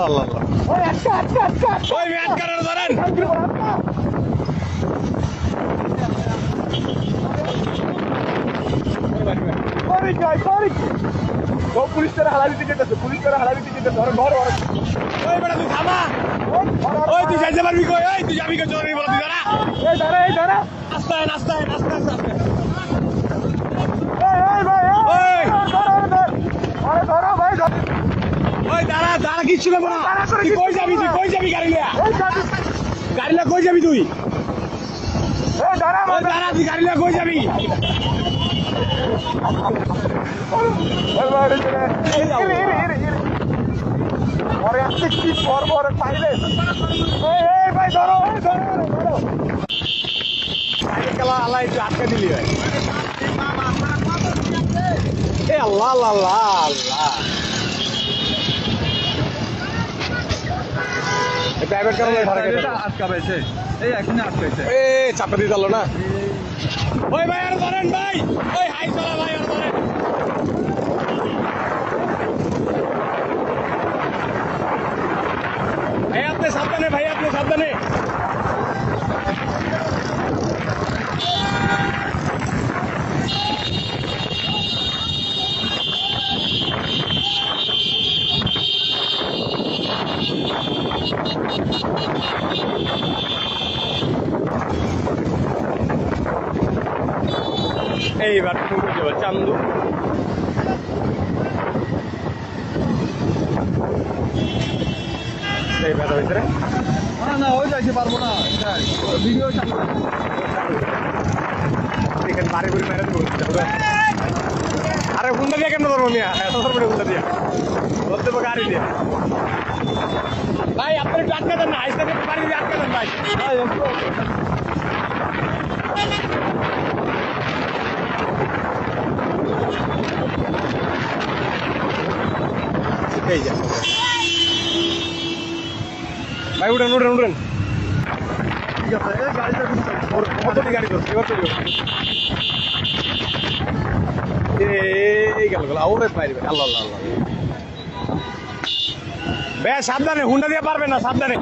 আল্লাহ police তারা হালা দিতে যেতেছে পুলিশ তারা হালা দিতে যেতেছে। ধরো ধরো ওই বেটা তুই থামা। ওই তুই যাইতে পারবি কই? ওই তুই যাবি কই? চলবি বল তুই দাঁড়া। এই দাঁড়া এই দাঁড়া। আস্তে আস্তে আস্তে আস্তে আস্তে এই এই ভাই এই, ওই। ধরো ধরো ধরো আরে ধরো ভাই ধরো ওই দাঁড়া দাঁড়া কিচ্ছু নেব না তুই কই যাবি তুই কই যাবি গাড়ি লিয়া? গাড়ি লিয়া কই যাবি তুই? দাঁড়া তুই গাড়ি লিয়া কই যাবি? পরে আসছে কি পর পর পাইলে? এই ভাই ধরো ধরো ধরো সাইকেল আল্লাহ একটু আটকে দিলি ভাই। এ আল্লাহ আল্লাহ আল্লাহ। প্রাইভেট কারণে আটকাবেছে এই এখনই আটকাইছে। এ চাপা দিয়ে দিল না। ওই ভাই আর ধরেন ভাই। ওই হাই চলা ভাই আর ধরেন। ভাই আপনি সাবধানে ভাই আপনি সাবধানে। এইবার তুমি যাব চান্দু। এই ব্যথা ভিতরে না না ওই যাইতে পারব না ভিডিও চালু। এখানে বাড়ি ঘুরে মেরে দেবো আরে হুন্ডা দিয়ে কেন ধরবো মিয়া? এত ধরবো হুন্ডা দিয়ে। ধরতে গাড়ি দিয়ে। ভাই আপনি একটু আটকে দেন না আইসে বাড়ি দিয়ে আটকে দেন ভাই। ভাই, উঠেন উঠেন উঠেন। ঠিক আছে গাড়িটা গাড়ি করছে এবার চলবে এই আল্লাহ আল্লাহ আল্লাহ। বে সাবধানে হুন্ডা দিয়ে পারবে না সাবধানে।